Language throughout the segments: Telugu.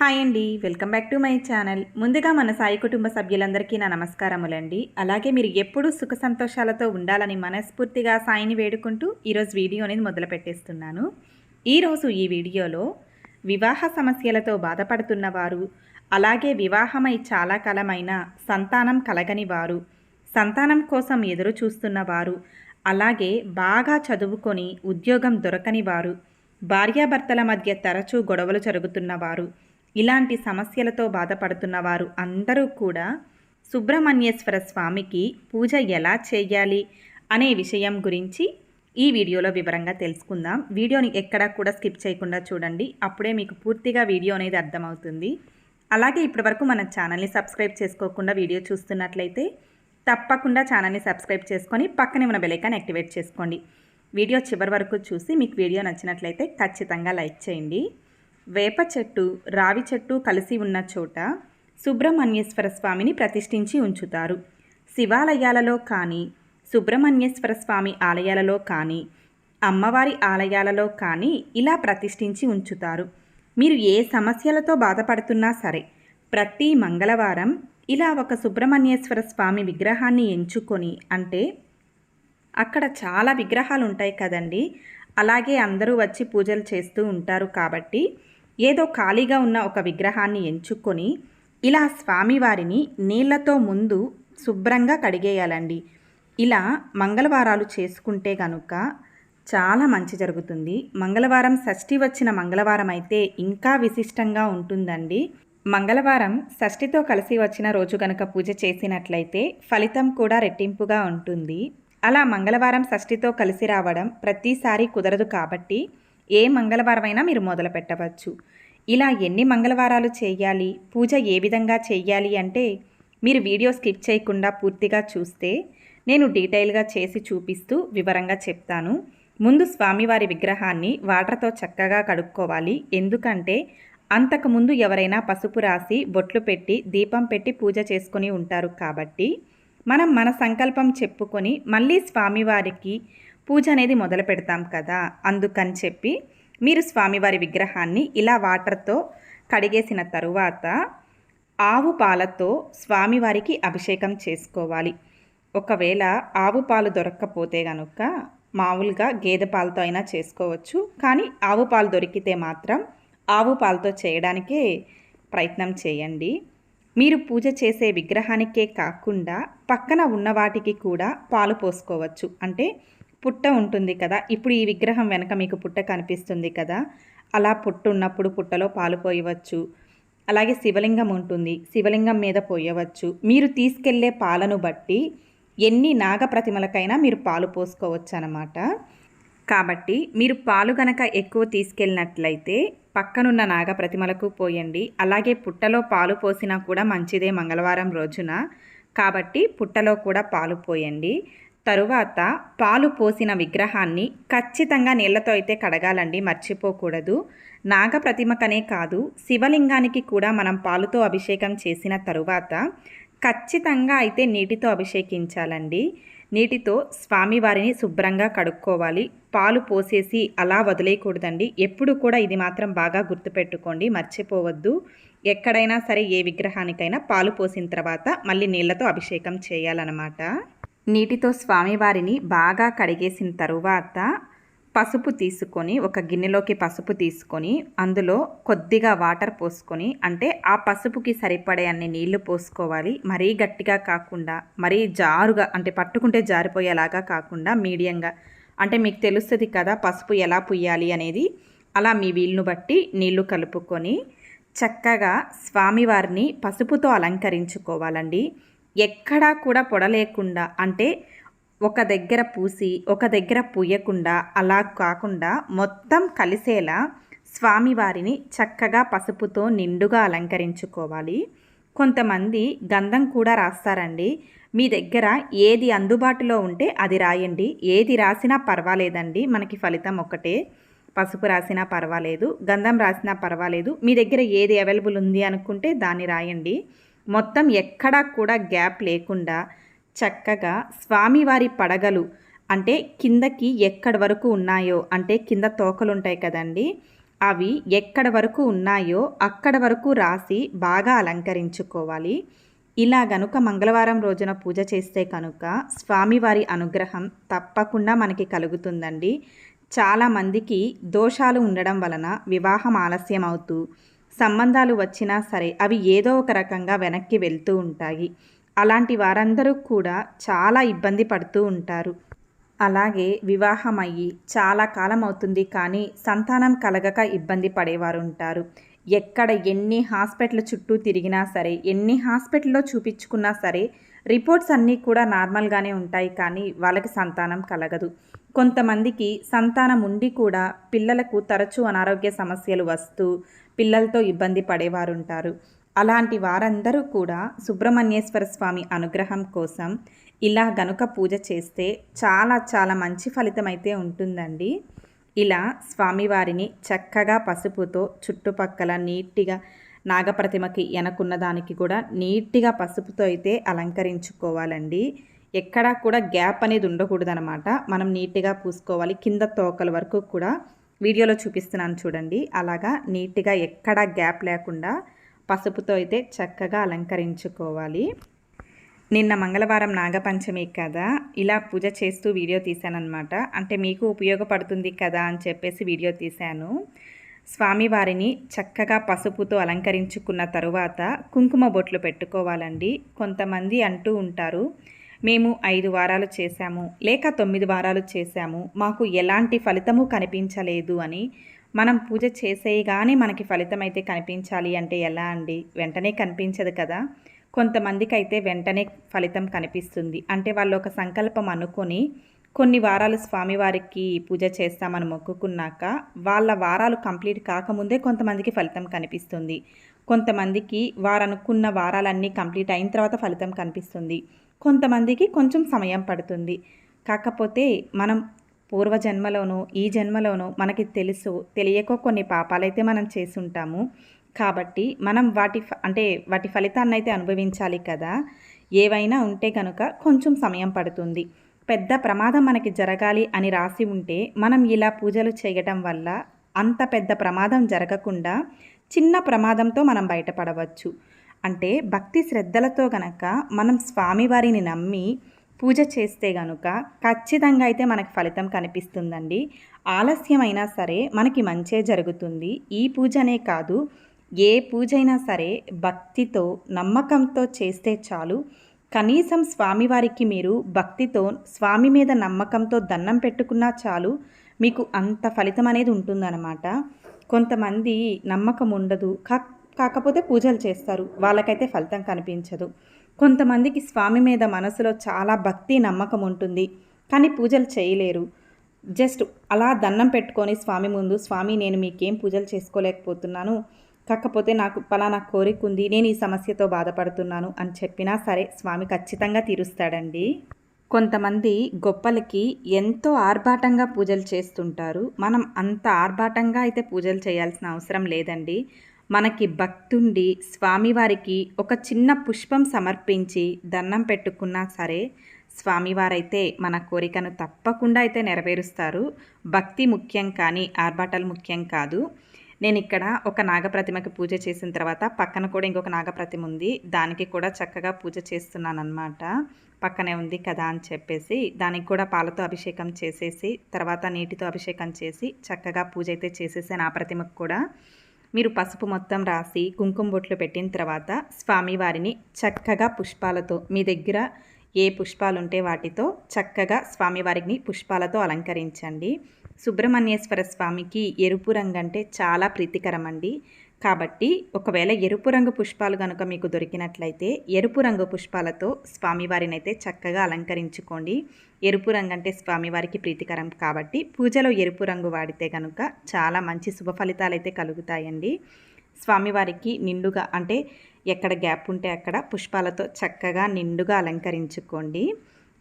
హాయ్ అండి. Welcome back to my channel. ముందుగా మన సాయి కుటుంబ సభ్యులందరికీ నా నమస్కారములండి. అలాగే మీరు ఎప్పుడూ సుఖ సంతోషాలతో ఉండాలని మనస్ఫూర్తిగా సాయిని వేడుకుంటూ ఈరోజు వీడియో అనేది మొదలు పెట్టేస్తున్నాను. ఈరోజు ఈ వీడియోలో వివాహ సమస్యలతో బాధపడుతున్న వారు అలాగే వివాహమై చాలా కాలమైన సంతానం కలగని వారు సంతానం కోసం ఎదురు చూస్తున్న వారు అలాగే బాగా చదువుకొని ఉద్యోగం దొరకని వారు భార్యాభర్తల మధ్య తరచూ గొడవలు జరుగుతున్నవారు ఇలాంటి సమస్యలతో బాధపడుతున్న వారు అందరూ కూడా సుబ్రహ్మణ్యేశ్వర స్వామికి పూజ ఎలా చేయాలి అనే విషయం గురించి ఈ వీడియోలో వివరంగా తెలుసుకుందాం. వీడియోని ఎక్కడా కూడా స్కిప్ చేయకుండా చూడండి. అప్పుడే మీకు పూర్తిగా వీడియో అనేది అర్థమవుతుంది. అలాగే ఇప్పటివరకు మన ఛానల్ని సబ్స్క్రైబ్ చేసుకోకుండా వీడియో చూస్తున్నట్లయితే తప్పకుండా ఛానల్ని సబ్స్క్రైబ్ చేసుకొని పక్కనే ఉన్న బెలైకాన్ యాక్టివేట్ చేసుకోండి. వీడియో చివరి వరకు చూసి మీకు వీడియో నచ్చినట్లయితే ఖచ్చితంగా లైక్ చేయండి. వేప చెట్టు రావి చెట్టు కలిసి ఉన్న చోట సుబ్రహ్మణ్యేశ్వర స్వామిని ప్రతిష్ఠించి ఉంచుతారు. శివాలయాలలో కానీ సుబ్రహ్మణ్యేశ్వర స్వామి ఆలయాలలో కానీ అమ్మవారి ఆలయాలలో కానీ ఇలా ప్రతిష్ఠించి ఉంచుతారు. మీరు ఏ సమస్యలతో బాధపడుతున్నా సరే ప్రతి మంగళవారం ఇలా ఒక సుబ్రహ్మణ్యేశ్వర స్వామి విగ్రహాన్ని ఎంచుకొని అంటే అక్కడ చాలా విగ్రహాలు ఉంటాయి కదండి అలాగే అందరూ వచ్చి పూజలు చేస్తూ ఉంటారు కాబట్టి ఏదో ఖాళీగా ఉన్న ఒక విగ్రహాన్ని ఎంచుకొని ఇలా స్వామివారిని నీళ్ళతో ముందు శుభ్రంగా కడిగేయాలండి. ఇలా మంగళవారాలు చేసుకుంటే కనుక చాలా మంచి జరుగుతుంది. మంగళవారం షష్ఠి వచ్చిన మంగళవారం అయితే ఇంకా విశిష్టంగా ఉంటుందండి. మంగళవారం షష్ఠితో కలిసి వచ్చిన రోజు కనుక పూజ చేసినట్లయితే ఫలితం కూడా రెట్టింపుగా ఉంటుంది. అలా మంగళవారం షష్ఠితో కలిసి రావడం ప్రతిసారి కుదరదు కాబట్టి ఏ మంగళవారమైనా మీరు మొదలు పెట్టవచ్చు ఇలా ఎన్ని మంగళవారాలు చేయాలి పూజ ఏ విధంగా చేయాలి అంటే మీరు వీడియో స్కిప్ చేయకుండా పూర్తిగా చూస్తే నేను డీటెయిల్గా చేసి చూపిస్తూ వివరంగా చెప్తాను. ముందు స్వామివారి విగ్రహాన్ని వాటర్తో చక్కగా కడుక్కోవాలి. ఎందుకంటే అంతకుముందు ఎవరైనా పసుపు రాసి బొట్లు పెట్టి దీపం పెట్టి పూజ చేసుకొని ఉంటారు కాబట్టి మనం మన సంకల్పం చెప్పుకొని మళ్ళీ స్వామివారికి పూజ అనేది మొదలు పెడతాం కదా అందుకని చెప్పి మీరు స్వామివారి విగ్రహాన్ని ఇలా వాటర్తో కడిగేసిన తరువాత ఆవు పాలతో స్వామివారికి అభిషేకం చేసుకోవాలి. ఒకవేళ ఆవు పాలు దొరక్కపోతే కనుక మామూలుగా గేదె పాలతో అయినా చేసుకోవచ్చు కానీ ఆవు పాలు దొరికితే మాత్రం ఆవు పాలతో చేయడానికే ప్రయత్నం చేయండి. మీరు పూజ చేసే విగ్రహానికే కాకుండా పక్కన ఉన్న వాటికి కూడా పాలు పోసుకోవచ్చు. అంటే పుట్ట ఉంటుంది కదా ఇప్పుడు ఈ విగ్రహం వెనక మీకు పుట్ట కనిపిస్తుంది కదా అలా పుట్ట ఉన్నప్పుడు పుట్టలో పాలు పోయవచ్చు. అలాగే శివలింగం ఉంటుంది శివలింగం మీద పోయవచ్చు. మీరు తీసుకెళ్ళే పాలను బట్టి ఎన్ని నాగప్రతిమలకైనా మీరు పాలు పోసుకోవచ్చు అన్నమాట కాబట్టి మీరు పాలు గనక ఎక్కువ తీసుకెళ్ళినట్లయితే పక్కనున్న నాగ ప్రతిమలకు పోయండి. అలాగే పుట్టలో పాలు పోసినా కూడా మంచిదే మంగళవారం రోజున. కాబట్టి పుట్టలో కూడా పాలు పోయండి. తరువాత పాలు పోసిన విగ్రహాన్ని ఖచ్చితంగా నీళ్ళతో అయితే కడగాలండి మర్చిపోకూడదు. నాగప్రతిమకనే కాదు శివలింగానికి కూడా మనం పాలుతో అభిషేకం చేసిన తరువాత ఖచ్చితంగా అయితే నీటితో అభిషేకించాలండి. నీటితో స్వామివారిని శుభ్రంగా కడుక్కోవాలి. పాలు పోసేసి అలా వదిలేయకూడదండి. ఎప్పుడు కూడా ఇది మాత్రం బాగా గుర్తుపెట్టుకోండి మర్చిపోవద్దు. ఎక్కడైనా సరే ఏ విగ్రహానికైనా పాలు పోసిన తర్వాత మళ్ళీ నీళ్ళతో అభిషేకం చేయాలన్నమాట. నీటితో స్వామివారిని బాగా కడిగేసిన తరువాత పసుపు తీసుకొని ఒక గిన్నెలోకి పసుపు తీసుకొని అందులో కొద్దిగా వాటర్ పోసుకొని అంటే ఆ పసుపుకి సరిపడే అన్ని నీళ్ళు పోసుకోవాలి. మరీ గట్టిగా కాకుండా మరీ జారుగా అంటే పట్టుకుంటే జారిపోయేలాగా కాకుండా మీడియంగా. అంటే మీకు తెలుస్తుంది కదా పసుపు ఎలా పుయ్యాలి అనేది. అలా మీ వీలును బట్టి నీళ్ళు కలుపుకొని చక్కగా స్వామివారిని పసుపుతో అలంకరించుకోవాలండి. ఎక్కడా కూడా పొడలేకుండా అంటే ఒక దగ్గర పూసి ఒక దగ్గర పూయకుండా అలా కాకుండా మొత్తం కలిసేలా స్వామివారిని చక్కగా పసుపుతో నిండుగా అలంకరించుకోవాలి. కొంతమంది గంధం కూడా రాస్తారండి. మీ దగ్గర ఏది అందుబాటులో ఉంటే అది రాయండి. ఏది రాసినా పర్వాలేదండి. మనకి ఫలితం ఒకటే పసుపు రాసినా పర్వాలేదు గంధం రాసినా పర్వాలేదు. మీ దగ్గర ఏది అవైలబుల్ ఉంది అనుకుంటే దాన్ని రాయండి. మొత్తం ఎక్కడా కూడా గ్యాప్ లేకుండా చక్కగా స్వామివారి పడగలు అంటే కిందకి ఎక్కడి వరకు ఉన్నాయో అంటే కింద తోకలు ఉంటాయి కదండి అవి ఎక్కడ వరకు ఉన్నాయో అక్కడ వరకు రాసి బాగా అలంకరించుకోవాలి. ఇలా గనుక మంగళవారం రోజున పూజ చేస్తే కనుక స్వామివారి అనుగ్రహం తప్పకుండా మనకి కలుగుతుందండి. చాలామందికి దోషాలు ఉండడం వలన వివాహం ఆలస్యం అవుతూ సంబంధాలు వచ్చినా సరే అవి ఏదో ఒక రకంగా వెనక్కి వెళ్తూ ఉంటాయి. అలాంటి వారందరూ కూడా చాలా ఇబ్బంది పడుతూ ఉంటారు. అలాగే వివాహం అయ్యి చాలా కాలం అవుతుంది కానీ సంతానం కలగక ఇబ్బంది పడేవారు ఉంటారు. ఎక్కడ ఎన్ని హాస్పిటల్ చుట్టూ తిరిగినా సరే ఎన్ని హాస్పిటల్లో చూపించుకున్నా సరే రిపోర్ట్స్ అన్నీ కూడా నార్మల్గానే ఉంటాయి కానీ వాళ్ళకి సంతానం కలగదు. కొంతమందికి సంతానం ఉండి కూడా పిల్లలకు తరచూ అనారోగ్య సమస్యలు వస్తూ పిల్లలతో ఇబ్బంది పడేవారు ఉంటారు అలాంటి వారందరూ కూడా సుబ్రహ్మణ్యేశ్వర స్వామి అనుగ్రహం కోసం ఇలా గనుక పూజ చేస్తే చాలా చాలా మంచి ఫలితం అయితే ఉంటుందండి. ఇలా స్వామివారిని చక్కగా పసుపుతో చుట్టుపక్కల నీట్గా నాగప్రతిమకి వెనకున్న దానికి కూడా నీట్గా పసుపుతో అయితే అలంకరించుకోవాలండి. ఎక్కడా కూడా గ్యాప్ అనేది ఉండకూడదనమాట మనం నీట్గా పూసుకోవాలి. కింద తోకల వరకు కూడా వీడియోలో చూపిస్తున్నాను చూడండి. అలాగా నీట్గా ఎక్కడా గ్యాప్ లేకుండా పసుపుతో అయితే చక్కగా అలంకరించుకోవాలి. నిన్న మంగళవారం నాగపంచమి కదా ఇలా పూజ చేస్తూ వీడియో తీశానమాట అంటే మీకు ఉపయోగపడుతుంది కదా అని చెప్పేసి వీడియో తీశాను. స్వామివారిని చక్కగా పసుపుతో అలంకరించుకున్న తరువాత కుంకుమ బొట్లు పెట్టుకోవాలండి. కొంతమంది అంటూ ఉంటారు మేము ఐదు వారాలు చేశాము లేక తొమ్మిది వారాలు చేశాము. మాకు ఎలాంటి ఫలితము కనిపించలేదు అని మనం పూజ చేసేయగానే మనకి ఫలితం అయితే కనిపించాలి అంటే ఎలా అండి? వెంటనే కనిపించదు కదా. కొంతమందికి అయితే వెంటనే ఫలితం కనిపిస్తుంది. అంటే వాళ్ళు ఒక సంకల్పం అనుకొని కొన్ని వారాలు స్వామివారికి పూజ చేస్తామని మొక్కుకున్నాక వాళ్ళ వారాలు కంప్లీట్ కాకముందే కొంతమందికి ఫలితం కనిపిస్తుంది. కొంతమందికి వారనుకున్న వారాలన్నీ కంప్లీట్ అయిన తర్వాత ఫలితం కనిపిస్తుంది. కొంతమందికి కొంచెం సమయం పడుతుంది. కాకపోతే మనం పూర్వజన్మలోనూ ఈ జన్మలోనూ మనకి తెలుసు తెలియకో కొన్ని పాపాలైతే మనం చేసి ఉంటాము కాబట్టి మనం వాటి అంటే వాటి ఫలితాన్ని అయితే అనుభవించాలి కదా. ఏవైనా ఉంటే కనుక కొంచెం సమయం పడుతుంది. పెద్ద ప్రమాదం మనకి జరగాలి అని రాసి ఉంటే మనం ఇలా పూజలు చేయటం వల్ల అంత పెద్ద ప్రమాదం జరగకుండా చిన్న ప్రమాదంతో మనం బయటపడవచ్చు. అంటే భక్తి శ్రద్ధలతో గనక మనం స్వామివారిని నమ్మి పూజ చేస్తే గనుక ఖచ్చితంగా అయితే మనకి ఫలితం కనిపిస్తుందండి. ఆలస్యమైనా సరే మనకి మంచే జరుగుతుంది. ఈ పూజనే కాదు ఏ పూజ అయినా సరే భక్తితో నమ్మకంతో చేస్తే చాలు. కనీసం స్వామివారికి మీరు భక్తితో స్వామి మీద నమ్మకంతో దండం పెట్టుకున్నా చాలు మీకు అంత ఫలితం అనేది ఉంటుందన్నమాట. కొంతమంది నమ్మకం ఉండదు కాకపోతే పూజలు చేస్తారు. వాళ్ళకైతే ఫలితం కనిపించదు. కొంతమందికి స్వామి మీద మనసులో చాలా భక్తి నమ్మకం ఉంటుంది. కానీ పూజలు చేయలేరు. జస్ట్ అలా దండం పెట్టుకొని స్వామి ముందు స్వామి నేను మీకేం పూజలు చేసుకోలేకపోతున్నాను. కాకపోతే నాకు పలానా కోరిక ఉంది. నేను ఈ సమస్యతో బాధపడుతున్నాను అని చెప్పినా సరే స్వామి ఖచ్చితంగా తీరుస్తాడండి. కొంతమంది గొప్పలకి ఎంతో ఆర్భాటంగా పూజలు చేస్తుంటారు. మనం అంత ఆర్భాటంగా అయితే పూజలు చేయాల్సిన అవసరం లేదండి. మనకి భక్తుండి స్వామివారికి ఒక చిన్న పుష్పం సమర్పించి దండం పెట్టుకున్నా సరే స్వామివారైతే మన కోరికను తప్పకుండా అయితే నెరవేరుస్తారు. భక్తి ముఖ్యం కానీ ఆర్భాటాలు ముఖ్యం కాదు. నేను ఇక్కడ ఒక నాగప్రతిమకి పూజ చేసిన తర్వాత పక్కన కూడా ఇంకొక నాగప్రతిమ ఉంది. దానికి కూడా చక్కగా పూజ చేస్తున్నాను అనమాట పక్కనే ఉంది కదా అని చెప్పేసి దానికి కూడా పాలతో అభిషేకం చేసేసి తర్వాత నీటితో అభిషేకం చేసి చక్కగా పూజ అయితే చేసేసాను ఆ ప్రతిమకు కూడా. మీరు పసుపు మొత్తం రాసి కుంకుమ బొట్లు పెట్టిన తర్వాత స్వామివారిని చక్కగా పుష్పాలతో మీ దగ్గర ఏ పుష్పాలు ఉంటే వాటితో చక్కగా స్వామివారిని పుష్పాలతో అలంకరించండి. సుబ్రహ్మణ్యేశ్వర స్వామికి ఎరుపు రంగు అంటే చాలా ప్రీతికరం అండి కాబట్టి ఒకవేళ ఎరుపు రంగు పుష్పాలు కనుక మీకు దొరికినట్లయితే ఎరుపు రంగు పుష్పాలతో స్వామివారిని అయితే చక్కగా అలంకరించుకోండి. ఎరుపు రంగు అంటే స్వామివారికి ప్రీతికరం కాబట్టి పూజలో ఎరుపు రంగు వాడితే కనుక చాలా మంచి శుభ ఫలితాలు అయితే కలుగుతాయండి. స్వామివారికి నిండుగా అంటే ఎక్కడ గ్యాప్ ఉంటే అక్కడ పుష్పాలతో చక్కగా నిండుగా అలంకరించుకోండి.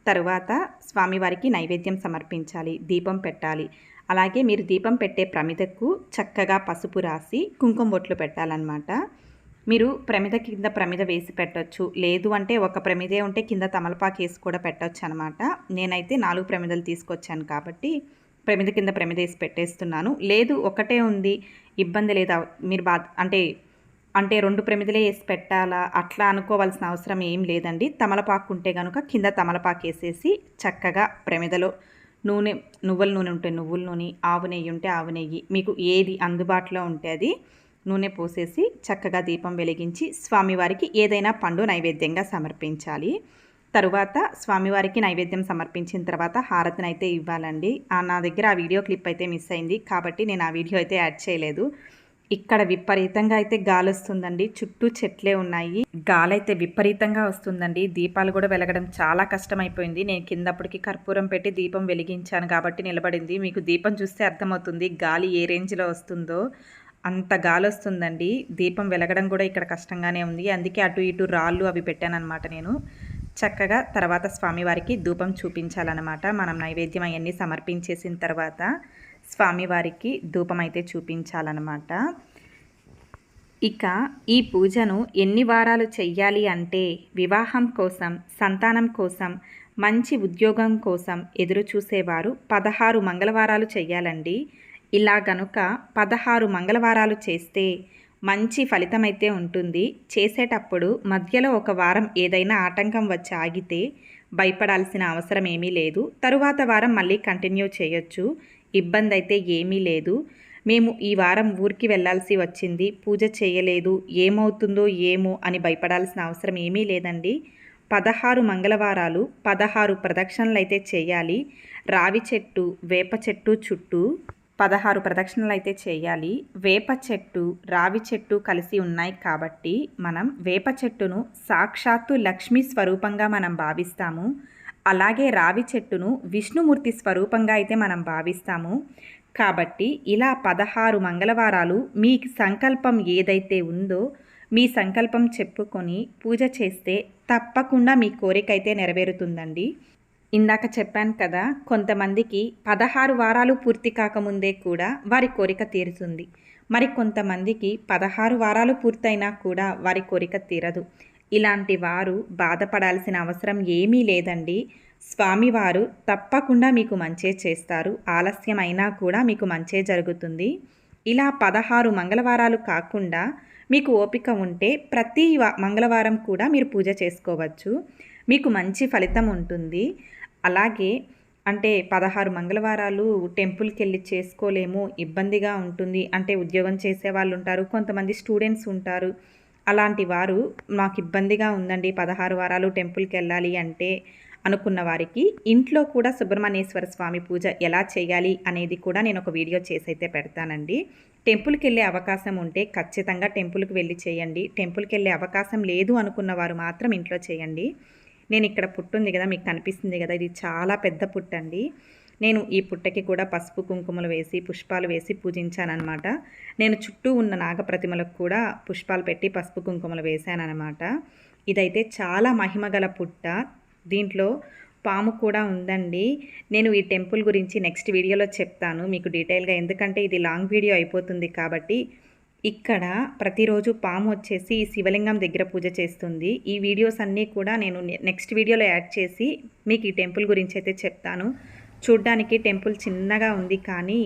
తరువాత స్వామివారికి నైవేద్యం సమర్పించాలి దీపం పెట్టాలి. అలాగే మీరు దీపం పెట్టే ప్రమిదకు చక్కగా పసుపు రాసి కుంకుమ బొట్లు పెట్టాలన్నమాట. మీరు ప్రమిద కింద ప్రమిద వేసి పెట్టవచ్చు లేదు అంటే ఒక ప్రమిదే ఉంటే కింద తమలపాకు వేసి కూడా పెట్టవచ్చు అనమాట నేనైతే నాలుగు ప్రమిదలు తీసుకొచ్చాను కాబట్టి ప్రమిద కింద ప్రమిద వేసి పెట్టేస్తున్నాను. లేదు ఒకటే ఉంది. ఇబ్బంది లేదా. మీరు బా అంటే అంటే రెండు ప్రమిదలే వేసి పెట్టాలా? అట్లా అనుకోవాల్సిన అవసరం ఏం లేదండి. తమలపాకు ఉంటే కనుక కింద తమలపాకు వేసేసి చక్కగా ప్రమిదలో నూనె నువ్వుల నూనె ఉంటే నువ్వుల నూనె ఆవు నెయ్యి ఉంటే ఆవు నెయ్యి మీకు ఏది అందుబాటులో ఉంటే అది నూనె పోసేసి చక్కగా దీపం వెలిగించి స్వామివారికి ఏదైనా పండు నైవేద్యంగా సమర్పించాలి. తరువాత స్వామివారికి నైవేద్యం సమర్పించిన తర్వాత హారతిని అయితే ఇవ్వాలండి నా దగ్గర ఆ వీడియో క్లిప్ అయితే మిస్ అయింది కాబట్టి నేను ఆ వీడియో అయితే యాడ్ చేయలేదు. ఇక్కడ విపరీతంగా అయితే గాలి వస్తుందండి చుట్టూ చెట్లే ఉన్నాయి. గాలి అయితే విపరీతంగా వస్తుందండి. దీపాలు కూడా వెలగడం చాలా కష్టమైపోయింది. నేను కిందప్పటికి కర్పూరం పెట్టి దీపం వెలిగించాను కాబట్టి నిలబడింది. మీకు దీపం చూస్తే అర్థమవుతుంది గాలి ఏ రేంజ్లో వస్తుందో. అంత గాలి వస్తుందండి దీపం వెలగడం కూడా ఇక్కడ కష్టంగానే ఉంది. అందుకే అటు ఇటు రాళ్ళు అవి పెట్టానమాట నేను. చక్కగా తర్వాత స్వామివారికి ధూపం చూపించాలన్నమాట. మనం నైవేద్యం అవన్నీ సమర్పించేసిన తర్వాత స్వామివారికి ధూపం అయితే చూపించాలన్నమాట. ఇక ఈ పూజను ఎన్ని వారాలు చెయ్యాలి అంటే వివాహం కోసం సంతానం కోసం మంచి ఉద్యోగం కోసం ఎదురు చూసేవారు పదహారు మంగళవారాలు చెయ్యాలండి. ఇలా గనుక పదహారు మంగళవారాలు చేస్తే మంచి ఫలితం అయితే ఉంటుంది. చేసేటప్పుడు మధ్యలో ఒక వారం ఏదైనా ఆటంకం వచ్చి ఆగితే భయపడాల్సిన అవసరం ఏమీ లేదు. తరువాత వారం మళ్ళీ కంటిన్యూ చేయొచ్చు. ఇబ్బంది అయితే ఏమీ లేదు. మేము ఈ వారం ఊరికి వెళ్ళాల్సి వచ్చింది. పూజ చేయలేదు. ఏమవుతుందో ఏమో అని భయపడాల్సిన అవసరం ఏమీ లేదండి. పదహారు మంగళవారాలు పదహారు ప్రదక్షిణలు అయితే చేయాలి. రావి చెట్టు వేప చెట్టు చుట్టూ పదహారు ప్రదక్షిణలు అయితే చేయాలి. వేప చెట్టు రావి చెట్టు కలిసి ఉన్నాయి కాబట్టి మనం వేప చెట్టును సాక్షాత్తు లక్ష్మీ స్వరూపంగా మనం భావిస్తాము. అలాగే రావి చెట్టును విష్ణుమూర్తి స్వరూపంగా అయితే మనం భావిస్తాము. కాబట్టి ఇలా పదహారు మంగళవారాలు మీ సంకల్పం ఏదైతే ఉందో మీ సంకల్పం చెప్పుకొని పూజ చేస్తే తప్పకుండా మీ కోరిక అయితే నెరవేరుతుందండి. ఇందాక చెప్పాను కదా కొంతమందికి పదహారు వారాలు పూర్తి కాకముందే కూడా వారి కోరిక తీరుతుంది. మరి కొంతమందికి పదహారు వారాలు పూర్తయినా కూడా వారి కోరిక తీరదు. ఇలాంటి వారు బాధపడాల్సిన అవసరం ఏమీ లేదండి. స్వామివారు తప్పకుండా మీకు మంచే చేస్తారు. ఆలస్యం అయినా కూడా మీకు మంచే జరుగుతుంది. ఇలా పదహారు మంగళవారాలు కాకుండా మీకు ఓపిక ఉంటే ప్రతి మంగళవారం కూడా మీరు పూజ చేసుకోవచ్చు. మీకు మంచి ఫలితం ఉంటుంది. అలాగే అంటే పదహారు మంగళవారాలు టెంపుల్కి వెళ్ళి చేసుకోలేము ఇబ్బందిగా ఉంటుంది అంటే ఉద్యోగం చేసే వాళ్ళు ఉంటారు కొంతమంది స్టూడెంట్స్ ఉంటారు. అలాంటి వారు మాకు ఇబ్బందిగా ఉందండి. పదహారు వారాలు టెంపుల్కి వెళ్ళాలి అంటే అనుకున్న వారికి ఇంట్లో కూడా సుబ్రహ్మణ్యేశ్వర స్వామి పూజ ఎలా చేయాలి అనేది కూడా నేను ఒక వీడియో చేసి అయితే పెడతానండి. టెంపుల్కి వెళ్ళే అవకాశం ఉంటే ఖచ్చితంగా టెంపుల్కి వెళ్ళి చేయండి. టెంపుల్కి వెళ్ళే అవకాశం లేదు అనుకున్న వారు మాత్రం ఇంట్లో చేయండి. నేను ఇక్కడ పుట్టు ఉంది కదా మీకు కనిపిస్తుంది కదా ఇది చాలా పెద్ద పుట్టండి. నేను ఈ పుట్టకి కూడా పసుపు కుంకుమలు వేసి పుష్పాలు వేసి పూజించానమాట నేను చుట్టూ ఉన్న నాగప్రతిమలకు కూడా పుష్పాలు పెట్టి పసుపు కుంకుమలు వేశానమాట ఇదైతే చాలా మహిమగల పుట్ట. దీంట్లో పాము కూడా ఉందండి. నేను ఈ టెంపుల్ గురించి నెక్స్ట్ వీడియోలో చెప్తాను మీకు డీటెయిల్గా. ఎందుకంటే ఇది లాంగ్ వీడియో అయిపోతుంది కాబట్టి ఇక్కడ ప్రతిరోజు పాము వచ్చేసి శివలింగం దగ్గర పూజ చేస్తుంది. ఈ వీడియోస్ అన్నీ కూడా నేను నెక్స్ట్ వీడియోలో యాడ్ చేసి మీకు ఈ టెంపుల్ గురించి అయితే చెప్తాను. చూడ్డానికి టెంపుల్ చిన్నగా ఉంది కానీ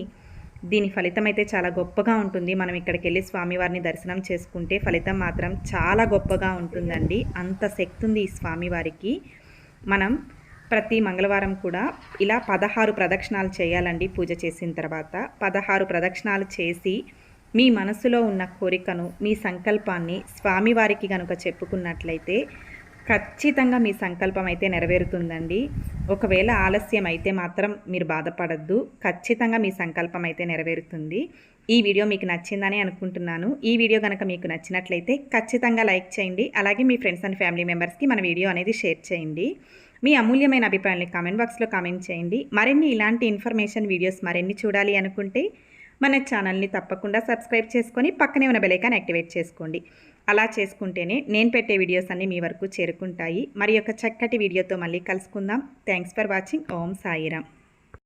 దీని ఫలితం అయితే చాలా గొప్పగా ఉంటుంది. మనం ఇక్కడికి వెళ్ళి స్వామివారిని దర్శనం చేసుకుంటే ఫలితం మాత్రం చాలా గొప్పగా ఉంటుందండి. అంత శక్తి ఉంది ఈ స్వామివారికి. మనం ప్రతి మంగళవారం కూడా ఇలా పదహారు ప్రదక్షిణాలు చేయాలండి పూజ చేసిన తర్వాత. పదహారు ప్రదక్షిణాలు చేసి మీ మనసులో ఉన్న కోరికను మీ సంకల్పాన్ని స్వామివారికి కనుక చెప్పుకున్నట్లయితే ఖచ్చితంగా మీ సంకల్పం అయితే నెరవేరుతుందండి. ఒకవేళ ఆలస్యం అయితే మాత్రం మీరు బాధపడద్దు. ఖచ్చితంగా మీ సంకల్పం అయితే నెరవేరుతుంది. ఈ వీడియో మీకు నచ్చిందని అనుకుంటున్నాను. ఈ వీడియో కనుక మీకు నచ్చినట్లయితే ఖచ్చితంగా లైక్ చేయండి. అలాగే మీ ఫ్రెండ్స్ అండ్ ఫ్యామిలీ మెంబర్స్కి మన వీడియో అనేది షేర్ చేయండి. మీ అమూల్యమైన అభిప్రాయాన్ని కామెంట్ బాక్స్లో కామెంట్ చేయండి. మరిన్ని ఇలాంటి ఇన్ఫర్మేషన్ వీడియోస్ మరిన్ని చూడాలి అనుకుంటే మన ఛానల్ని తప్పకుండా సబ్స్క్రైబ్ చేసుకొని పక్కనే ఉన్న బెలైకాన్ యాక్టివేట్ చేసుకోండి. అలా చేసుకుంటేనే నేను పెట్టే వీడియోస్ అన్నీ మీ వరకు చేరుకుంటాయి. మరి యొక్క చక్కటి వీడియోతో మళ్ళీ కలుసుకుందాం. Thanks for watching Om Sairam.